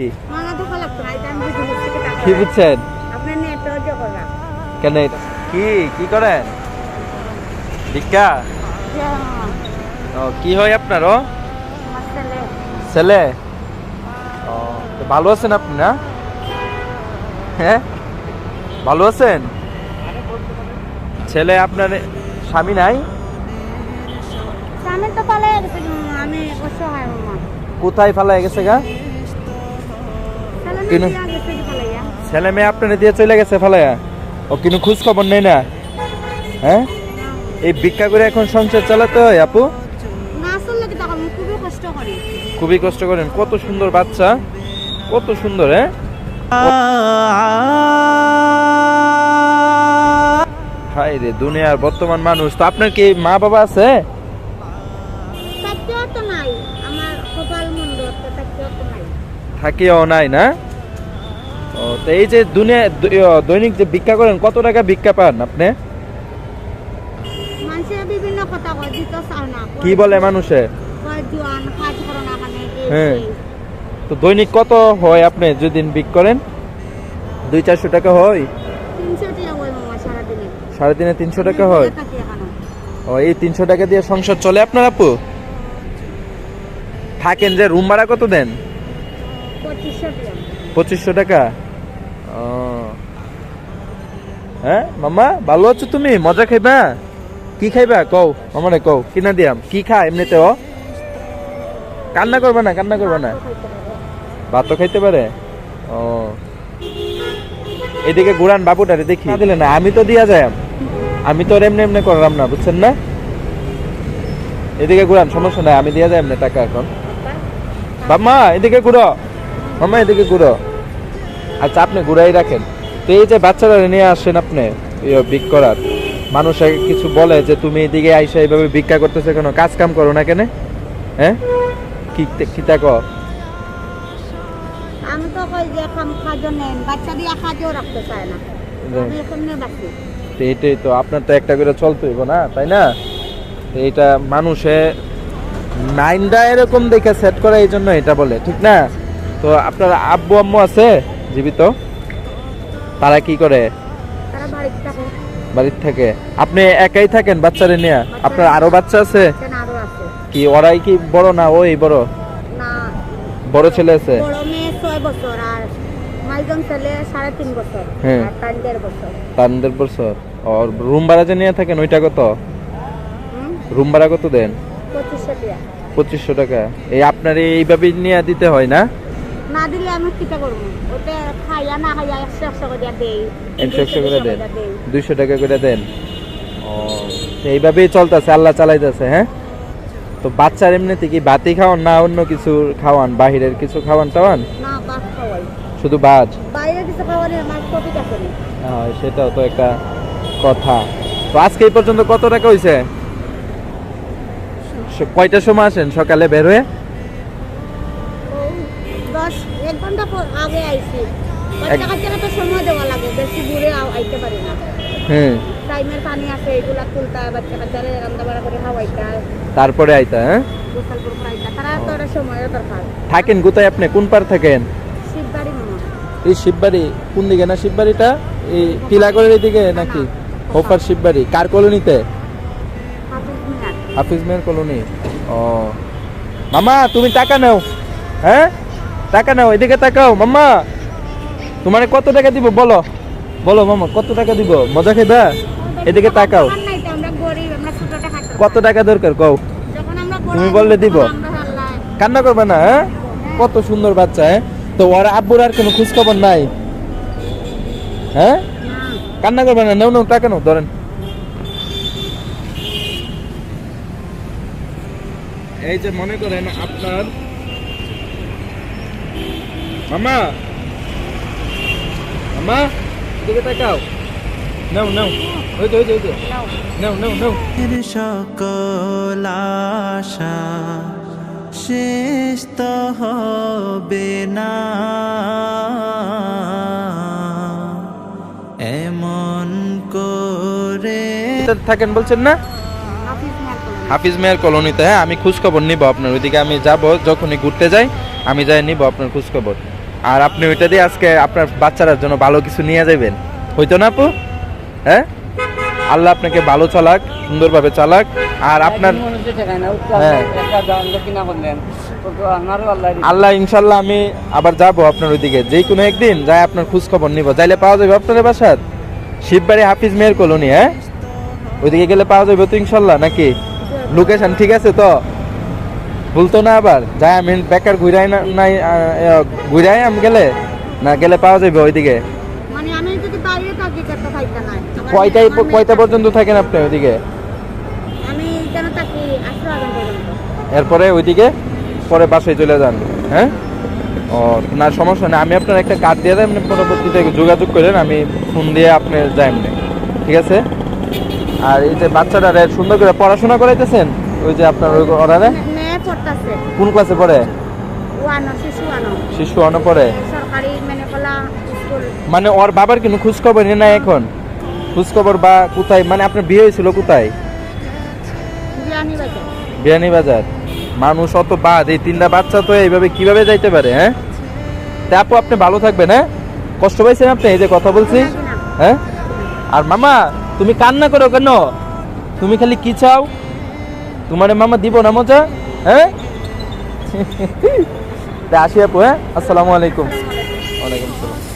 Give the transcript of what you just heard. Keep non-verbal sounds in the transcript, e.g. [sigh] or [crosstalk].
কি? বুঝছেন? কেন কি? কি করেন? ভিক্ষা? ও কি হয় আপনার ও? ছেলে। ও ভালো আছেন আপনি না? হ্যাঁ? ভালো আছেন? ছেলে আপনার স্বামী নাই? কোথায় ফালাই গেছে গা? কেন? ছেলে মেয়ে আপনার দিয়ে চলে গেছে ফালাইয়া? ও কিন্তু খোঁজ খবর নেই না? হ্যাঁ? এই ভিক্ষা করে এখন সংসার চালাতে হয় আপু? খুবই কষ্ট করি খুবই কষ্ট করেন। কত সুন্দর বাচ্চা। কত সুন্দর হ্যাঁ? হাই রে দুনিয়ার বর্তমান মানুষ। তো আপনার কি মা বাবা আছে থাকিও নাই না? তো এই যে দুনিয়া দৈনিক যে ভিক্ষা করেন কত টাকা ভিক্ষা পান আপনি? কি বলে মানুষে? কয় জোয়ান কাজ করো না খানে হ্যাঁ। তো দৈনিক কত হয় আপনি যদি ভিক করেন? দুই চারশো টাকা হয়? সাড়ে তিনে তিনশো টাকা হয়? ও এই তিনশো টাকা দিয়ে সংসার চলে আপনার আপু? থাকেন যে রুম ভাড়া কত দেন? পঁচিশশো টাকা? হ্যাঁ মামা ভালো আছো তুমি? মজা খাইবা? কি খাইবা? কও মামারে কও কিনা দিয়াম। কি খা এমনিতে ও কান্না করবা না কান্না করবা না। ভাতও খাইতে পারে? ও এদিকে গুড়ান বাবুটারে দেখি। না দিলে না। আমি তো দিয়া যাই আমি তো এমনি এমনি করলাম না বুঝছেন না? এদিকে ঘুরান সমস্যা নাই আমি দিয়া যাই এমনি টাকা এখন। বাম্মা এদিকে ঘুরো। মামা এদিকে ঘুরো। আচ্ছা আপনি ঘুরাই রাখেন। তো এই যে বাচ্চারা নিয়ে আসেন আপনি বিক করার মানুষ কিছু বলে যে তুমি এদিকে আইসা এইভাবে ভিক্ষা করতেছো কেন? কাজ কাম করো না কেন? হ্যাঁ? কি কি তা কও? আমি তো কই যে খাম খাজো নেন বাচ্চা দিয়ে খাজও রাখতে চায় না। আমি এখানে বাকি তো এটাই তো আপনার তো একটা করে চলতে হইব না তাই না? এটা মানুষে মাইন্ডটা এরকম দেখে সেট করে এই জন্য এটা বলে ঠিক না? তো আপনার আব্বু আম্মু আছে? জীবিত? তারা কি করে? বাড়িতে থাকে। আপনি একাই থাকেন বাচ্চারে নিয়ে? আপনার আরও বাচ্চা আছে? কি ওরাই কি বড় না ওই বড়? বড় ছেলে আছে? হ্যাঁ। তার দেড় বছর। আর রুম ভাড়া যে নিয়ে থাকেন ওইটা কত? রুম ভাড়া কত দেন? পঁচিশশো টাকা। পঁচিশশো টাকা। এই আপনার এইভাবে নিয়ে দিতে হয় না? না দিলে আমি কিটা করব? ওটা খাইয়া না খাইয়া একশো একশো করে দেই। একশো একশো করে দেন। দেই। দুইশো টাকা করে দেন। ও এইভাবেই চলতেছে আল্লাহ চালাইতেছে হ্যাঁ? তো বাচ্চার এমনিতে কি বাতি খাওয়ান না অন্য কিছু খাওয়ান? বাহিরের কিছু খাওয়ান টাওয়ান? না বাদ খাওয়াই। শুধু বাইরে কিছু খাওয়ানি আমার আছে হ্যাঁ সেটাও তো একটা কথা। তো আজকে এই পর্যন্ত কত টাকা হয়েছে স- কয়টার সময় আসেন? সকালে বের হয়ে? দশ এক ঘণ্টা আগে আইছি। বাচ্চা কাচ্চারা তো সময় দেওয়া লাগে বেশি দূরে আইতে পারি না। হ্যাঁ টাইমের পানি আছে এগুলা তুলতে বাচ্চা কাচ্চারা রান্না বাড়া করে খাওয়াইতে। তারপরে আইতা হ্যাঁ? তারা তো সময়ের দরকার। থাকেন কোথায় আপনি? কোন পার থাকেন? শিববাড়ি এই শিববাড়ি কোন দিকে না শিববাড়িটা? এই টিলাগড়ের দিকে নাকি? ওপার শিববাড়ি। কার কলোনিতে? হাফিজ মেয়ের কলোনি। ও। মামা তুমি টাকা নাও হ্যাঁ? টাকা নাও, এদিকে তাকাও, মাম্মা। তোমার কত টাকা দিব, বলো। বলো মামা কত টাকা দিব? মজা খাইবা এদিকে তাকাও। কত টাকা দরকার, কও। তুমি বললে দিব? কান্না করবে না হ্যাঁ? কত সুন্দর বাচ্চা হ্যাঁ? তো ওর আব্বুর আর কোনো খোঁজ খবর নাই। হ্যাঁ? কান্না করবে না, নেও নেও, টাকা নাও, ধরেন। এই যে মনে করেন আপনার মামা। মামা এদিকে তাকাও। নাও নাও। ওই তো ওই তো ওই তো নাও। নাও। নাও সকল আশা শেষ তো হবে না। এমন করে থাকেন বলছেন না? হাফিজ মিয়ার কলোনিতে হ্যাঁ আমি খোঁজ খবর নিব আপনার। ওইদিকে আমি যাব যখনই ঘুরতে যাই আমি যাই নিব আপনার খোঁজ খবর আর আপনি ওইটা দিয়ে আজকে আপনার বাচ্চারার জন্য ভালো কিছু নিয়ে যাবেন হইতো না আপু? হ্যাঁ? আল্লাহ আপনাকে ভালো চালাক সুন্দরভাবে চালাক। আর আপনার হ্যাঁ। আল্লাহ ইনশাল্লাহ আমি আবার যাব আপনার ওইদিকে। যে কোনো একদিন যাই আপনার খোঁজ খবর নিব। যাইলে পাওয়া যাবে আপনার বাসার? শিববাড়ি হাফিজ মেয়ের কলোনি হ্যাঁ? ওইদিকে গেলে পাওয়া যাবে তো ইনশাল্লাহ নাকি? লোকেশন ঠিক আছে তো? ভুলতো না আবার। যাই আমি বেকার ঘুরাই না নাই ঘুরাই আমি গেলে? না গেলে পাওয়া যাবে ওইদিকে? মানে কয়টাই কয়টা পর্যন্ত থাকেন আপনি ওইদিকে? এরপরে ওইদিকে? পরে বাসায় চলে যান। হ্যাঁ? ও না সমস্যা নেই। আমি আপনার একটা কার্ড দিয়ে দেন আপনি পরবর্তীতে যোগাযোগ করেন আমি ফোন দিয়ে আপনি যাই ঠিক আছে? আর এই যে বাচ্চাটা সুন্দর করে পড়াশোনা করাইতেছেন? ওই যে আপনার ওই অর্ডারে কোন ক্লাসে পড়ে? ওয়ানো শিশু ওয়ানো। শিশু পড়ে? সরকারি মেনে কলা স্কুল। মানে ওর বাবার কিন্তু খোঁজ খবর নেই না এখন? খোঁজ খবর বা কোথায়? মানে আপনার বিয়ে হয়েছিল কোথায়? বিয়ানি বাজার মানুষ অত বাদ এই তিনটা বাচ্চা তো এইভাবে কীভাবে যাইতে পারে হ্যাঁ? তা আপু আপনি ভালো থাকবেন হ্যাঁ? কষ্ট পাইছেন আপনি? এই যে কথা বলছি। হ্যাঁ? আর মামা তুমি কান্না করো কেন? তুমি খালি কি চাও? তোমার মামা দিব না মজা হ্যাঁ? [laughs] আসি আপু হ্যাঁ? আসসালামু আলাইকুম। ওয়ালাইকুম আসসালাম।